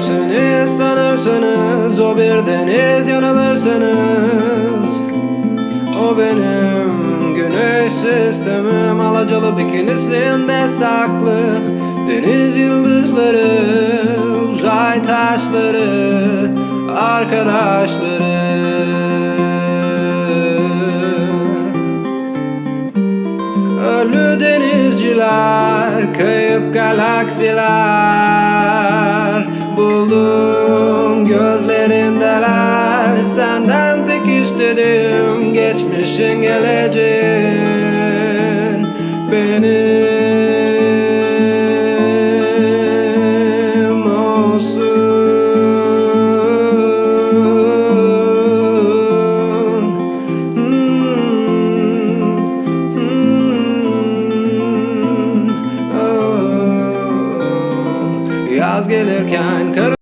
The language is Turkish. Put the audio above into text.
Siz sanırsınız? O bir deniz yanılırsınız. O benim güneş sistemim Alacalı bikinisinde saklı. Deniz yıldızları, uzay taşları Arkadaşları. Ölü denizciler, kayıp galaksiler tuttum Gözlerindeler senden tek istedim Geçmişin geleceğin Benim olsun hmm hmm, hmm, hmm, oh. Yaz gelirken kır